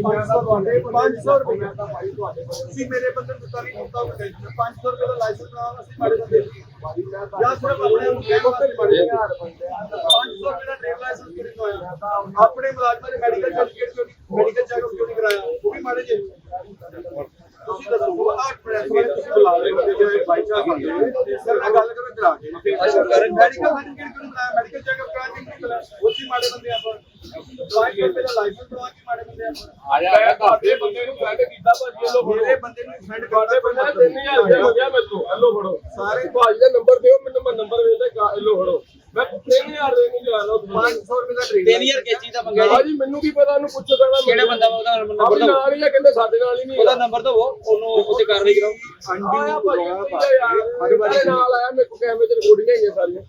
500 ਰੁਪਏ ਤੁਸੀਂ ਮੇਰੇ ਬੰਦੇ ਦਿੱਤਾ ਨਹੀਂ ਹੁੰਦਾ 500 ਰੁਪਏ ਦਾ ਲਾਇਸੈਂਸ ਬਣਾਉਣਾ ਅਸੀਂ ਮਾੜੇ ਬੰਦੇ ਜਾਂ ਸਿਰਫ ਆਪਣੇ ਨੂੰ ਕਹਿ ਦੋ ਕਿ ਮਾੜੇ 500 ਰੁਪਏ ਦਾ ਡਰਾਈਵਰ ਲਾਇਸੈਂਸ ਕਿਉਂ ਨਹੀਂ ਹੋਇਆ ਆਪਣੇ ਮੁਲਾਜ਼ਮਾਂ ਦੇ ਮੈਡੀਕਲ ਸਰਟੀਫਿਕੇਟ ਕਿਉਂ ਮੈਡੀਕਲ ਚੈੱਕਅਪ ਕਿਉਂ ਨਹੀਂ ਕਰਾਇਆ। ਉਹ ਵੀ ਮਾੜੇ ਜੇ ਤੁਸੀਂ ਦੱਸੋ ਆਹ ਵਾਲੇ ਤੁਸੀਂ ਬੁਲਾ ਰਹੇ ਹੋ ਜਿਹੜੇ ਬਾਈ ਚਾਹ ਕਰਦੇ ਸਰ ਨਾਲ ਗੱਲ ਕਰੋ ਕਰਾ ਕੇ। ਮੈਡੀਕਲ ਸਰਟੀਫਿਕੇਟ ਕਿਉਂ ਨਹੀਂ ਕਰਾਇਆ? ਮੈਡੀਕਲ ਚੈੱਕਅਪ ਕਰਾ ਕੇ ਨਹੀਂ ਕਰਾਇਆ? ਉਹ ਵੀ ਮਾੜੇ ਬੰਦੇ ਆਪਾਂ। ਲਾਇਸੈਂਸ ਰੁਪਏ ਦਾ ਲਾਇਸੈਂਸ ਬਣਵਾ ਆਇਆ ਤੁਹਾਡੇ ਬੰਦੇ ਨੂੰ ਫਰੈਂਡ ਕੀਤਾ ਭਾਜੀ ਫੜੋ। ਮੇਰੇ ਬੰਦੇ ਨੂੰ ਫਰੈਂਡ ਤੁਹਾਡੇ ਬੰਦੇ ਨੇ 3000 ਰੁਪਏ ਹੋ ਗਿਆ ਮੈਨੂੰ ਹਲੋ ਫੜੋ। ਸਾਰੇ ਭਾਜੀ ਦਾ ਨੰਬਰ ਦਿਓ ਮੈਨੂੰ ਮੈਂ ਨੰਬਰ ਵੇਚਦਾ ਹਲੋ ਫੜੋ। ਮੈਂ 3000 ਦੇ ਨਹੀਂ ਜਾ ਰਿਹਾ 500 ਰੁਪਏ ਦਾ ਟ੍ਰੇਡ ਤਿੰਨ ਹਜ਼ਾਰ ਕਿਸ ਚੀਜ਼ ਦਾ ਮੰਗਿਆ ਜੀ ਭਾਜੀ ਮੈਨੂੰ ਕੀ ਪਤਾ ਉਹਨੂੰ ਪੁੱਛੋ ਤਾਂ ਕਿਹੜਾ ਬੰਦਾ ਵਾ ਉਹਦਾ ਨੰਬਰ ਆਪਣੀ ਦਿਓ ਨਾਲ ਹੀ ਆ ਕਹਿੰਦੇ ਸਾਡੇ ਨਾਲ ਹੀ ਨਹੀਂ ਉਹਦਾ ਨੰਬਰ ਦਿਓ ਉਹਨੂੰ ਉੱਤੇ ਕਾਰਵਾਈ ਕਰਾਓ ਆਇਆ ਭਾਜੀ ਸਾਡੇ ਬਾਰੇ ਨਾਲ ਆਇਆ ਮੇਰੇ ਕੋਲ ਕੈਮਰੇ ਤੇ ਰਿਕਾਰਡਿੰਗਾਂ ਹੈਗੀਆਂ ਸਾਰੀਆਂ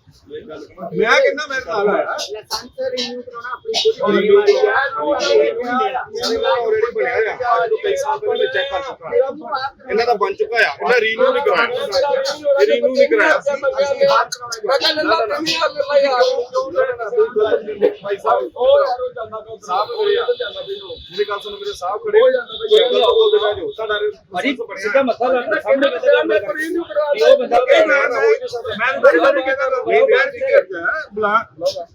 ਮੈਂ ਕਹਿੰਦਾ ਮੈਂ ਨਾਲ ਆਇਆ ਲਾਇਸੈਂਸ ਰਿਨਿਊ ਕਰਾਉਣਾ ਆਪਣੀ ਖੁਦ ਦੀ ਜ਼ਿੰਮੇਵਾਰੀ ਹੈ ਆਲਰੇਡੀ ਬਣਿਆ ਆ ਜੋ ਕਈ ਸਾਲ ਪਹਿਲੇ ਚੈੱਕ ਕਰ ਚੁੱਕਾ ਇਹਨਾਂ ਦਾ ਬਣ ਚੁੱਕਾ ਆ ਇਹਨਾਂ ਰੀਨਿਊ ਨਹੀਂ ਕਰਾਇਆ ਰੀਨਿਊ ਨਹੀਂ ਕਰਾਇਆ ਮੈਂ ਕਹਿੰਦਾ ਨਾ 3000 ਮੇਰੀ ਗੱਲ ਸੁਣੋ ਮੇਰੇ ਸਾਹਿਬ ਖੜੇ ਹੋ ਜਾਂਦਾ ਭਾਜੀ ਸਿੱਧਾ ਮੱਥਾ ਮੈਂ ਕਹਿੰਦਾ ਪਿਆ ਮੈਂ ਰਿਨਿਊ ਕਰਾ ਉਹ ਬੰਦਾ ਮੈਂ ਮੈਂ ਬੜੀ ਵਾਰੀ ਕਹਿੰਦਾ ਮੈਂ ਬਿਆਨ ਕੀ ਕਰਦਾ ਬੁਲਾ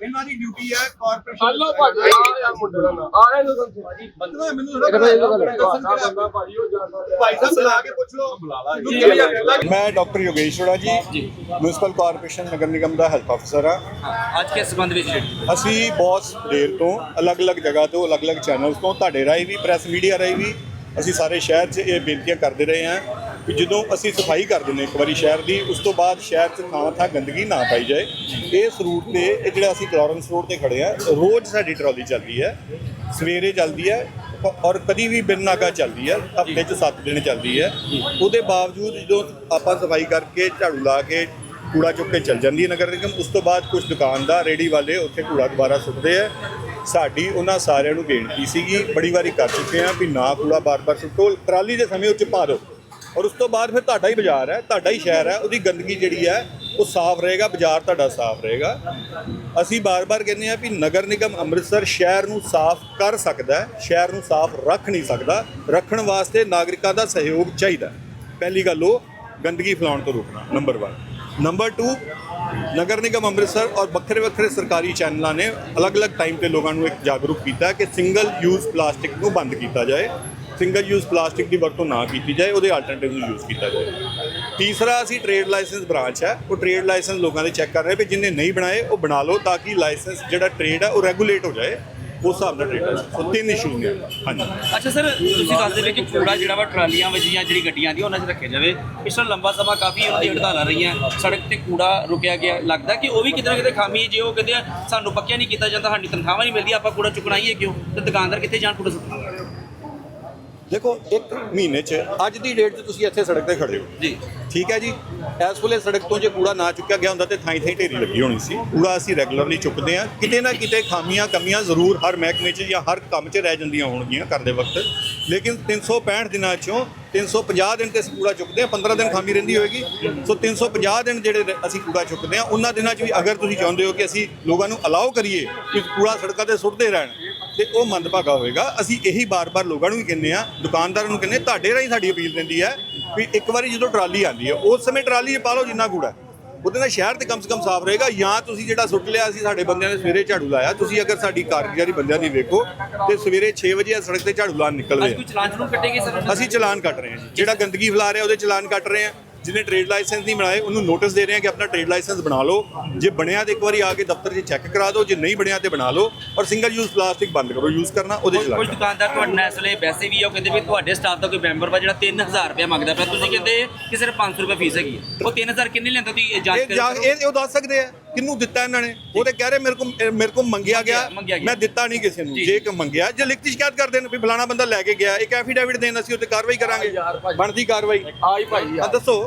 ਇਹਨਾਂ ਦੀ ਡਿਊਟੀ ਹੈ ਕਾਰਪੋਰੇਸ਼ਨ ਹਲੋ ਭਾਜੀ ਆ ਯਾਰ ਮੁੰਡੇ ਦਾ ਨਾਂ। ਆ ਇਹਨੂੰ ਦੱਸੋ ਭਾਜੀ ਬੰਦਾ ਮੈਨੂੰ ਥੋੜਾ ਬੰਦਾ ਭਾਜੀ ਉਹ ਜਾਂਦਾ ਪਿਆ ਭਾਈ ਸਾਹਿਬ ਬੁਲਾ ਕੇ ਪੁੱਛ ਲਓ ਬੁਲਾ ਲਾ ਮੈਂ ਡਾਕਟਰ ਯੋਗੇਸ਼ਵਰਾ ਜੀ ਮਿਊਨਿਸਪਲ ਕਾਰਪੋਰੇਸ਼ਨ ਨਗਰ ਨਿਗਮ ਦਾ ਹੈਲਥ ਅਫਸਰ ਆ ਅੱਜ ਕਿਸ ਸੰਬੰਧ ਵਿੱਚ ਅਸੀਂ ਬਹੁਤ ਦੇਰ ਤੋਂ ਅਲੱਗ-ਅਲੱਗ ਜਗ੍ਹਾ ਤੋਂ ਅਲੱਗ-ਅਲੱਗ ਚੈਨਲਸ ਤੋਂ ਤੁਹਾਡੇ ਰਾਹੀਂ ਵੀ ਪ੍ਰੈਸ ਮੀਡੀਆ ਰਾਹੀਂ ਵੀ ਅਸੀਂ ਸਾਰੇ ਸ਼ਹਿਰ 'ਚ ਇਹ ਬੇਨਤੀਆਂ ਕਰਦੇ ਰਹੇ ਹਾਂ ਕਿ ਜਦੋਂ ਅਸੀਂ ਸਫ਼ਾਈ ਕਰ ਦਿੰਦੇ ਇੱਕ ਵਾਰੀ ਸ਼ਹਿਰ ਦੀ ਉਸ ਤੋਂ ਬਾਅਦ ਸ਼ਹਿਰ 'ਚ ਥਾਂ ਥਾਂ ਗੰਦਗੀ ਨਾ ਪਾਈ ਜਾਏ। ਇਸ ਰੂਟ ਤੇ ਇਹ ਜਿਹੜਾ ਅਸੀਂ ਕਲੋਰੈਂਸ ਰੋਡ ਤੇ ਖੜੇ ਆ ਰੋਜ਼ ਸਾਡੀ ਟਰਾਲੀ ਚੱਲਦੀ ਹੈ ਸਵੇਰੇ ਚੱਲਦੀ ਹੈ ਔਰ ਕਦੀ ਵੀ ਬਿਨ ਨਾਗਾ ਚੱਲਦੀ ਹੈ ਹਫ਼ਤੇ 'ਚ 7 ਦਿਨ ਚੱਲਦੀ ਹੈ। ਉਹਦੇ ਬਾਵਜੂਦ ਜਦੋਂ ਆਪਾਂ ਸਫ਼ਾਈ ਕਰਕੇ ਝਾੜੂ ਲਾ ਕੇ ਕੂੜਾ ਚੁੱਕ ਕੇ ਚੱਲ ਜਾਂਦੀ ਹੈ ਨਗਰ ਨਿਗਮ। ਉਸ ਤੋਂ ਬਾਅਦ ਕੁਝ ਦੁਕਾਨਦਾਰ ਰੇੜੀ ਵਾਲੇ ਉੱਥੇ ਕੂੜਾ ਦੁਬਾਰਾ ਸੁੱਟਦੇ ਆ। ਸਾਡੀ ਉਹਨਾਂ ਸਾਰਿਆਂ ਨੂੰ ਬੇਨਤੀ ਸੀਗੀ, ਬੜੀ ਵਾਰੀ ਕਰ ਚੁੱਕੇ ਆ ਵੀ ਨਾ ਕੂੜਾ ਬਾਰ-ਬਾਰ ਸੁੱਟੋ ਟਰਾਲੀ ਦੇ ਸਮੇਂ ਉੱਚ ਪਾ ਦਿਓ। ਔਰ ਉਸ ਤੋਂ ਬਾਅਦ ਫਿਰ ਤੁਹਾਡਾ ਹੀ ਬਾਜ਼ਾਰ ਹੈ, ਤੁਹਾਡਾ ਹੀ ਸ਼ਹਿਰ ਹੈ, ਉਹਦੀ ਗੰਦਗੀ ਜਿਹੜੀ ਹੈ, ਉਹ ਸਾਫ਼ ਰਹੇਗਾ, ਬਾਜ਼ਾਰ ਤੁਹਾਡਾ ਸਾਫ਼ ਰਹੇਗਾ। ਅਸੀਂ ਬਾਰ-ਬਾਰ ਕਹਿੰਦੇ ਆ ਵੀ ਨਗਰ ਨਿਗਮ ਅੰਮ੍ਰਿਤਸਰ ਸ਼ਹਿਰ ਨੂੰ ਸਾਫ਼ ਕਰ ਸਕਦਾ ਹੈ, ਸ਼ਹਿਰ ਨੂੰ ਸਾਫ਼ ਰੱਖ ਨਹੀਂ ਸਕਦਾ। ਰੱਖਣ ਵਾਸਤੇ ਨਾਗਰਿਕਾਂ ਦਾ ਸਹਿਯੋਗ ਚਾਹੀਦਾ ਪਹਿਲੀ ਗੱਲ ਉਹ, ਗੰਦਗੀ ਫੈਲਾਉਣ ਤੋਂ ਰੋਕਣਾ, ਨੰਬਰ 1 ਨੰਬਰ 2 ਨਗਰ ਨਿਗਮ ਅੰਮ੍ਰਿਤਸਰ ਔਰ ਵੱਖਰੇ ਵੱਖਰੇ ਸਰਕਾਰੀ ਚੈਨਲਾਂ ਨੇ ਅਲੱਗ-ਅਲੱਗ ਟਾਈਮ ਤੇ ਲੋਕਾਂ ਨੂੰ ਇੱਕ ਜਾਗਰੂਕ ਕੀਤਾ ਕਿ ਸਿੰਗਲ ਯੂਜ਼ ਪਲਾਸਟਿਕ ਨੂੰ ਬੰਦ ਕੀਤਾ ਜਾਏ ਸਿੰਗਲ ਯੂਜ਼ ਪਲਾਸਟਿਕ ਦੀ ਵਰਤੋਂ ਨਾ ਕੀਤੀ ਜਾਏ ਉਹਦੇ ਆਲਟਰਨੇਟਿਵ ਨੂੰ ਯੂਜ਼ ਕੀਤਾ ਜਾਏ ਤੀਸਰਾ ਅਸੀਂ ਟ੍ਰੇਡ ਲਾਇਸੈਂਸ ਬ੍ਰਾਂਚ ਹੈ ਉਹ ਟ੍ਰੇਡ ਲਾਇਸੈਂਸ ਲੋਕਾਂ ਦੇ ਚੈੱਕ ਕਰ ਰਹੇ ਵੀ ਜਿਨਨੇ ਨਹੀਂ ਬਣਾਏ ਉਹ ਬਣਾ ਲਓ ਤਾਂ ਕਿ ਲਾਇਸੈਂਸ ਜਿਹੜਾ ਟ੍ਰੇਡ ਹੈ ਉਹ ਰੈਗੂਲੇਟ ਹੋ ਜਾਏ ਉਸ ਹਿਸਾਬ ਨਾਲ ਟ੍ਰੇਡ ਸੋ ਤਿੰਨ ਇਸ਼ੂ ਨੇ ਹਾਂਜੀ। ਅੱਛਾ ਸਰ, ਤੁਸੀਂ ਦੱਸਦੇ ਪਏ ਕਿ ਕੂੜਾ ਜਿਹੜਾ ਵਾ ਟਰਾਲੀਆਂ ਵਿੱਚ ਜਿਹੜੀ ਗੱਡੀਆਂ ਦੀ ਉਹਨਾਂ 'ਚ ਰੱਖਿਆ ਜਾਵੇ। ਪਿਛਲਾ ਲੰਬਾ ਸਮਾਂ ਕਾਫੀ ਉਹਨਾਂ ਦੀ ਹੜਤਾਲਾਂ ਰਹੀਆਂ। ਸੜਕ ਤੇ ਕੂੜਾ ਰੁਕਿਆ ਗਿਆ। ਲੱਗਦਾ ਕਿ ਉਹ ਵੀ ਕਿਤੇ ਨਾ ਕਿਤੇ ਖਾਮੀ ਹੈ। ਜੇ ਉਹ ਕਹਿੰਦੇ ਸਾਨੂੰ ਪੱਕਿਆ ਨਹੀਂ ਕੀਤਾ ਜਾਂਦਾ, ਸਾਡੀ ਤਨਖਾਹਾਂ ਨਹੀਂ ਮਿਲਦੀ ਆਪਾਂ ਕੂੜਾ ਚੁੱਕਣਾ ਹੀ ਹੈ ਕਿਉਂ? ਤੇ ਦੁਕਾਨਦਾਰ ਕਿੱਥੇ ਜਾਣ, ਕੂੜਾ ਸੁੱਟਣਾ। ਦੇਖੋ ਇੱਕ ਮਹੀਨੇ 'ਚ ਅੱਜ ਦੀ ਡੇਟ 'ਚ ਤੁਸੀਂ ਇੱਥੇ ਸੜਕ ਤੇ ਖੜੇ ਹੋ। ਜੀ। ਠੀਕ ਹੈ ਜੀ? ਇਸ ਵੇਲੇ ਸੜਕ ਤੋਂ ਜੇ ਕੂੜਾ ਨਾ ਚੁੱਕਿਆ ਗਿਆ ਹੁੰਦਾ ਤੇ ਥਾਈ ਥਾਈ ਢੇਰੀ ਲੱਗੀ ਹੋਣੀ ਸੀ। ਕੂੜਾ ਅਸੀਂ ਰੈਗੂਲਰਲੀ ਚੁੱਕਦੇ ਹਾਂ। ਕਿਤੇ ਨਾ ਕਿਤੇ ਖਾਮੀਆਂ ਕਮੀਆਂ ਜ਼ਰੂਰ ਹਰ ਮਹਿਕਮੇ 'ਚ ਜਾਂ ਹਰ ਕੰਮ 'ਚ ਰਹਿ ਜਾਂਦੀਆਂ ਹੋਣਗੀਆਂ ਕਰਦੇ ਵਕਤ। ਲੇਕਿਨ 365 ਦਿਨਾਂ 'ਚੋਂ 350 ਦਿਨ ਤੇ ਅਸੀਂ ਕੂੜਾ ਚੁੱਕਦੇ ਹਾਂ 15 ਦਿਨ ਖਾਮੀ ਰਹਿੰਦੀ ਹੋਏਗੀ। ਸੋ 350 ਦਿਨ ਜਿਹੜੇ ਅਸੀਂ ਕੂੜਾ ਚੁੱਕਦੇ ਹਾਂ ਉਹਨਾਂ ਦਿਨਾਂ 'ਚ ਵੀ ਅਗਰ ਤੁਸੀਂ ਚਾਹੁੰਦੇ ਹੋ ਕਿ ਅਸੀਂ ਲੋਕਾਂ ਨੂੰ ਅਲਾਉ ਕਰੀਏ ਕਿ ਕੂੜਾ ਸੜਕਾਂ ਤੇ ਸੁੱਟਦੇ ਰਹਿਣ ਤੇ ਉਹ ਮੰਦਭਾਗਾ ਹੋਵੇਗਾ ਅਸੀਂ ਇਹੀ ਬਾਰ-ਬਾਰ ਲੋਕਾਂ ਨੂੰ ਵੀ ਕਹਿੰਦੇ ਆ ਦੁਕਾਨਦਾਰਾਂ ਨੂੰ ਕਹਿੰਦੇ ਤੁਹਾਡੇ ਰਾਹੀਂ ਸਾਡੀ ਅਪੀਲ ਰਹਿੰਦੀ ਹੈ ਵੀ ਇੱਕ ਵਾਰੀ ਜਦੋਂ ਟਰਾਲੀ ਆਉਂਦੀ ਹੈ ਉਸ ਸਮੇਂ ਟਰਾਲੀ 'ਚ ਪਾ ਲਓ ਜਿੰਨਾ ਕੂੜਾ ਹੈ। ਉਹਦੇ ਨਾਲ ਸ਼ਹਿਰ ਤੇ ਕਮ ਸੇ ਕਮ ਸਾਫ਼ ਰਹੇਗਾ ਜਾਂ ਤੁਸੀਂ ਜਿਹੜਾ ਸੁੱਟ ਲਿਆ ਅਸੀਂ ਸਾਡੇ ਬੰਦਿਆਂ ਨੇ ਸਵੇਰੇ ਝਾੜੂ ਲਾਇਆ ਤੁਸੀਂ ਅਗਰ ਸਾਡੀ ਕਾਰਗੁਜ਼ਾਰੀ ਬੰਦਿਆਂ ਦੀ ਵੇਖੋ ਤੇ ਸਵੇਰੇ 6 ਵਜੇ ਸੜਕ ਤੇ ਝਾੜੂ ਲਾਉਣ ਨਿਕਲਦੇ ਆ ਅਸੀਂ ਚਲਾਨ ਕੱਟ ਰਹੇ ਹਾਂ ਜਿਹੜਾ ਗੰਦਗੀ ਫੈਲਾ ਰਿਹਾ ਉਹਦੇ ਚਲਾਨ ਕੱਟ ਰਹੇ ਹਾਂ। ਜਿਹਨੇ ਟ੍ਰੇਡ ਲਾਇਸੈਂਸ ਨਹੀਂ ਬਣਾਏ ਉਹਨੂੰ ਨੋਟਿਸ ਦੇ ਰਹੇ ਹਾਂ ਕਿ ਆਪਣਾ ਟ੍ਰੇਡ ਲਾਇਸੈਂਸ ਬਣਾ ਲਓ। ਜੇ ਬਣਿਆ ਤੇ ਇੱਕ ਵਾਰੀ ਆ ਕੇ ਦਫ਼ਤਰ 'ਚ ਚੈੱਕ ਕਰਾ ਦਿਓ ਜੇ ਨਹੀਂ ਬਣਿਆ ਤੇ ਬਣਾ ਲਓ। ਔਰ ਸਿੰਗਲ ਯੂਜ਼ ਪਲਾਸਟਿਕ ਬੰਦ ਕਰੋ ਯੂਜ਼ ਕਰਨਾ ਉਹਦੇ ਚਲਾਨ ਕੁਝ ਦੁਕਾਨਦਾਰ ਤੁਹਾਡੇ ਨਾਲ ਇਸ ਵੇਲੇ ਵੈਸੇ ਵੀ ਉਹ ਕਹਿੰਦੇ ਵੀ ਤੁਹਾਡੇ ਸਟਾਫ ਦਾ ਕੋਈ ਮੈਂਬਰ ਵਾ ਜਿਹੜਾ 3000 ਰੁਪਏ ਮੰਗਦਾ ਪਿਆ। ਤੁਸੀਂ ਕਹਿੰਦੇ ਕਿ ਸਿਰਫ 500 ਰੁਪਏ ਫੀਸ ਹੈਗੀ ਉਹ 3000 ਕਿੰਨੇ ਲੈਂਦਾ ਤੁਸੀਂ ਇਹ ਜਾਂਚ ਕਰੋ ਇਹ ਉਹ ਦੱਸ ਸਕਦੇ ਆ। ਕਿਹਨੂੰ ਦਿੱਤਾ ਇਹਨਾਂ ਨੇ? ਉਹ ਤੇ ਕਹਿ ਰਹੇ ਮੇਰੇ ਕੋਲ ਇਹ ਮੇਰੇ ਕੋਲ ਮੰਗਿਆ ਗਿਆ। ਮੈਂ ਦਿੱਤਾ ਨਹੀਂ ਕਿਸੇ ਨੂੰ। ਜੀ। ਕਿ ਮੰਗਿਆ ਜੇ ਲਿਖਤੀ ਸ਼ਿਕਾਇਤ ਕਰਦੇ ਨੇ ਵੀ ਫਲਾਣਾ ਬੰਦਾ ਲੈ ਕੇ ਗਿਆ ਇੱਕ ਐਫੀਡੇਵਿਟ ਦੇਣ ਅਸੀਂ ਉੱਤੇ ਕਾਰਵਾਈ ਕਰਾਂਗੇ। ਬਣਦੀ ਕਾਰਵਾਈ। ਆਈ ਭਾਈ ਆ। ਦੱਸੋ।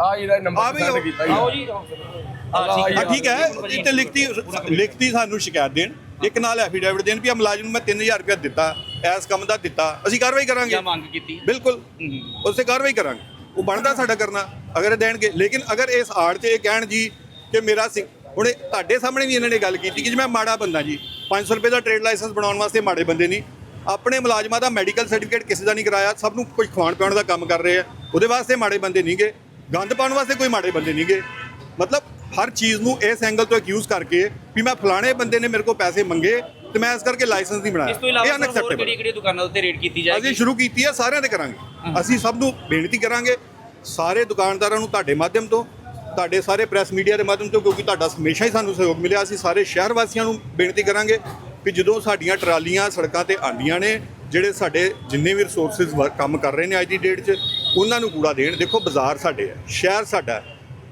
ਆ ਇਹਦਾ ਆ ਨੰਬਰ ਵੀ ਸੈਂਡ ਕੀਤਾ ਆਓ ਜੀ। ਹਾਂ। ਠੀਕ ਹੈ। ਇਹ ਤੇ ਲਿਖਤੀ ਲਿਖਤੀ ਸਾਨੂੰ ਸ਼ਿਕਾਇਤ ਦੇਣ। ਇੱਕ ਨਾਲ ਐਫੀਡੇਵਿਟ ਦੇਣ ਵੀ ਆ ਮੁਲਾਜ਼ਮ ਨੂੰ ਮੈਂ 3000 ਰੁਪਏ ਦਿੱਤਾ ਇਸ ਕੰਮ ਦਾ ਦਿੱਤਾ। ਅਸੀਂ ਕਾਰਵਾਈ ਕਰਾਂਗੇ। ਮੰਗ ਕੀਤੀ। ਬਿਲਕੁਲ। ਉਸੇ ਕਾਰਵਾਈ ਕਰਾਂਗੇ। ਉਹ ਬਣਦਾ ਸਾਡਾ ਕਰਨਾ। ਅਗਰ ਇਹ ਦੇਣਗੇ। ਲੇਕਿਨ ਅਗਰ ਇਸ ਆੜ 'ਚ ਇਹ ਕਹਿਣ ਜੀ ਕਿ ਮੇਰਾ ਸਿੰਘ ਹੁਣ ਇਹ ਤੁਹਾਡੇ ਸਾਹਮਣੇ ਵੀ ਇਹਨਾਂ ਨੇ ਗੱਲ ਕੀਤੀ ਕਿ ਜੀ ਮੈਂ ਮਾੜਾ ਬੰਦਾ ਜੀ 500 ਰੁਪਏ ਦਾ ਟ੍ਰੇਡ ਲਾਇਸੈਂਸ ਬਣਾਉਣ ਵਾਸਤੇ ਮਾੜੇ ਬੰਦੇ ਨਹੀਂ। ਆਪਣੇ ਮੁਲਾਜ਼ਮਾਂ ਦਾ ਮੈਡੀਕਲ ਸਰਟੀਫਿਕੇਟ ਕਿਸੇ ਦਾ ਨਹੀਂ ਕਰਾਇਆ ਸਭ ਨੂੰ ਕੋਈ ਖਵਾਣ ਪਿਆਉਣ ਦਾ ਕੰਮ ਕਰ ਰਹੇ ਆ। ਉਹਦੇ ਵਾਸਤੇ ਮਾੜੇ ਬੰਦੇ ਨਹੀਂਗੇ ਗੰਦ ਪਾਉਣ ਵਾਸਤੇ ਕੋਈ ਮਾੜੇ ਬੰਦੇ ਨਹੀਂਗੇ ਮਤਲਬ ਹਰ ਚੀਜ਼ ਨੂੰ ਇਸ ਐਂਗਲ ਤੋਂ ਅਕਿਊਜ਼ ਕਰਕੇ ਵੀ ਮੈਂ ਫਲਾਣੇ ਬੰਦੇ ਨੇ ਮੇਰੇ ਕੋਲ ਪੈਸੇ ਮੰਗੇ ਤੇ ਮੈਂ ਇਸ ਕਰਕੇ ਲਾਇਸੈਂਸ ਨਹੀਂ ਬਣਾਇਆ। ਇਸ ਤੋਂ ਇਹ ਇਲਾਵਾ ਕਿਹੜੀ ਕਿਹੜੀ ਦੁਕਾਨਾਂ ਉੱਤੇ ਰੇਡ ਕੀਤੀ ਜਾਏਗੀ? ਅਸੀਂ ਸ਼ੁਰੂ ਕੀਤੀ ਹੈ ਸਾਰਿਆਂ ਤੇ ਕਰਾਂਗੇ। ਅਸੀਂ ਸਭ ਨੂੰ ਬੇਨਤੀ ਕਰਾਂਗੇ ਸਾਰੇ ਦੁਕਾਨਦਾਰਾਂ ਨੂੰ ਤੁਹਾਡੇ ਮਾਧਿਅਮ ਤੋਂ ਤੁਹਾਡੇ ਸਾਰੇ ਪ੍ਰੈਸ ਮੀਡੀਆ ਦੇ ਮਾਧਿਅਮ ਤੋਂ ਕਿਉਂਕਿ ਤੁਹਾਡਾ ਹਮੇਸ਼ਾ ਹੀ ਸਾਨੂੰ ਸਹਿਯੋਗ ਮਿਲਿਆ ਅਸੀਂ ਸਾਰੇ ਸ਼ਹਿਰ ਵਾਸੀਆਂ ਨੂੰ ਬੇਨਤੀ ਕਰਾਂਗੇ ਕਿ ਜਦੋਂ ਸਾਡੀਆਂ ਟਰਾਲੀਆਂ ਸੜਕਾਂ ਤੇ ਆਉਂਦੀਆਂ ਨੇ ਜਿਹੜੇ ਸਾਡੇ ਜਿੰਨੇ ਵੀ ਰਿਸੋਰਸਸ ਕੰਮ ਕਰ ਰਹੇ ਨੇ ਅੱਜ ਦੀ ਡੇਟ 'ਚ ਉਹਨਾਂ ਨੂੰ ਕੂੜਾ ਦੇਣ। ਦੇਖੋ ਬਾਜ਼ਾਰ ਸਾਡੇ ਹੈ ਸ਼ਹਿਰ ਸਾਡਾ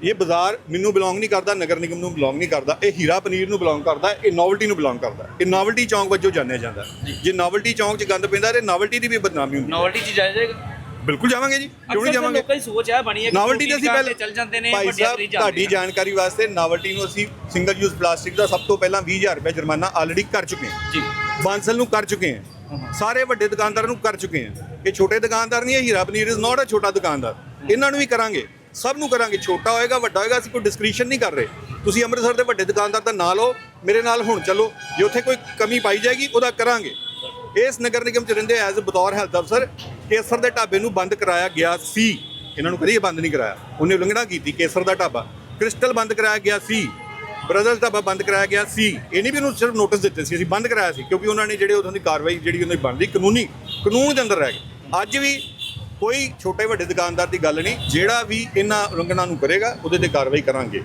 ਇਹ ਬਾਜ਼ਾਰ ਮੈਨੂੰ ਬਿਲੋਂਗ ਨਹੀਂ ਕਰਦਾ ਨਗਰ ਨਿਗਮ ਨੂੰ ਬਿਲੋਂਗ ਨਹੀਂ ਕਰਦਾ ਇਹ ਹੀਰਾ ਪਨੀਰ ਨੂੰ ਬਿਲੋਂਗ ਕਰਦਾ ਇਹ ਨੋਵਲਟੀ ਨੂੰ ਬਿਲੋਂਗ ਕਰਦਾ। ਇਹ ਨੋਵਲਟੀ ਚੌਂਕ ਵਜੋਂ ਜਾਣਿਆ ਜਾਂਦਾ। ਜੇ। ਨੋਵਲਟੀ ਚੌਂਕ 'ਚ ਗੰਦ ਪੈਂਦਾ ਤੇ ਨੋਵਲਟੀ ਦੀ ਵੀ ਬਦਨਾਮੀ ਹੁੰਦੀ। ਨੋਵਲਟੀ ਚ ਜਾਏਗਾ। ਬਿਲਕੁਲ ਜਾਵਾਂਗੇ ਜੀ ਕਿਉਂ ਨਹੀਂ ਜਾਵਾਂਗੇ। ਲੋਕਾਂ ਦੀ ਸੋਚ ਹੈ ਬਣੀ ਹੈ ਕਿ ਨਾਵਲਟੀ ਦੇ ਅਸੀਂ ਪਹਿਲੇ ਚੱਲ ਜਾਂਦੇ ਨੇ ਭਾਈ ਸਾਹਿਬ ਤੁਹਾਡੀ ਜਾਣਕਾਰੀ ਵਾਸਤੇ ਨਾਵਲਟੀ ਨੂੰ ਅਸੀਂ ਸਿੰਗਲ ਯੂਜ਼ ਪਲਾਸਟਿਕ ਦਾ ਸਭ ਤੋਂ ਪਹਿਲਾਂ 20000 ਰੁਪਏ ਜੁਰਮਾਨਾ ਆਲਰੇਡੀ ਕਰ ਚੁੱਕੇ ਹਾਂ। ਜੀ। ਬਾਂਸਲ ਨੂੰ ਕਰ ਚੁੱਕੇ ਹਾਂ। ਸਾਰੇ ਵੱਡੇ ਦੁਕਾਨਦਾਰਾਂ ਨੂੰ ਕਰ ਚੁੱਕੇ ਹਾਂ ਇਹ ਛੋਟੇ ਦੁਕਾਨਦਾਰ ਨਹੀਂ ਹੈ ਹੀਰਾ ਪਨੀਰ ਇਜ਼ ਨਾਟ ਅ ਛੋਟਾ ਦੁਕਾਨਦਾਰ। ਇਹਨਾਂ ਨੂੰ ਵੀ ਕਰਾਂਗੇ ਸਭ ਨੂੰ ਕਰਾਂਗੇ। ਛੋਟਾ ਹੋਏਗਾ ਵੱਡਾ ਹੋਏਗਾ ਅਸੀਂ ਕੋਈ ਡਿਸਕ੍ਰਿਪਸ਼ਨ ਨਹੀਂ ਕਰ ਰਹੇ। ਤੁਸੀਂ ਅੰਮ੍ਰਿਤਸਰ ਦੇ ਵੱਡੇ ਦੁਕਾਨਦਾਰ ਦਾ ਨਾਂ ਲਓ ਮੇਰੇ ਨਾਲ ਹੁਣ ਚੱਲੋ। ਜੇ ਉੱਥੇ ਕੋਈ ਕਮੀ ਪਾਈ ਜਾਏਗੀ ਉਹਦਾ ਕਰਾਂਗੇ। ਇਸ ਨਗਰ ਨਿਗਮ ਚ ਰਹਿੰਦੇ ਐਜ਼ ਬਤੌਰ ਹੈਲਥ ਅਫਸਰ ਕੇਸਰ ਦੇ ਢਾਬੇ ਨੂੰ ਬੰਦ ਕਰਾਇਆ ਗਿਆ ਸੀ। ਇਹਨਾਂ ਨੂੰ ਕਦੀ ਬੰਦ ਨਹੀਂ ਕਰਾਇਆ। ਉਹਨੇ ਉਲੰਘਣਾ ਕੀਤੀ ਕੇਸਰ ਦਾ ਢਾਬਾ। ਕ੍ਰਿਸਟਲ ਬੰਦ ਕਰਾਇਆ ਗਿਆ ਸੀ। ਬ੍ਰਦਰਸ ਢਾਬਾ ਬੰਦ ਕਰਾਇਆ ਗਿਆ ਸੀ। ਇਹ ਨਹੀਂ ਵੀ ਉਹਨੂੰ ਸਿਰਫ ਨੋਟਿਸ ਦਿੱਤੇ ਸੀ, ਅਸੀਂ ਬੰਦ ਕਰਾਇਆ ਸੀ, ਕਿਉਂਕਿ ਉਹਨਾਂ ਨੇ ਜਿਹੜੇ ਉਦੋਂ ਦੀ ਕਾਰਵਾਈ ਜਿਹੜੀ ਉਹਨਾਂ ਦੀ ਬਣਦੀ ਕਾਨੂੰਨੀ, ਕਾਨੂੰਨ ਦੇ ਅੰਦਰ ਰਹਿ ਗਏ। ਅੱਜ ਵੀ ਕੋਈ ਛੋਟੇ ਵੱਡੇ ਦੁਕਾਨਦਾਰ ਦੀ ਗੱਲ ਨਹੀਂ, ਜਿਹੜਾ ਵੀ ਇਹਨਾਂ ਉਲੰਘਣਾ ਨੂੰ ਕਰੇਗਾ, ਉਹਦੇ ਤੇ ਕਾਰਵਾਈ ਕਰਾਂਗੇ।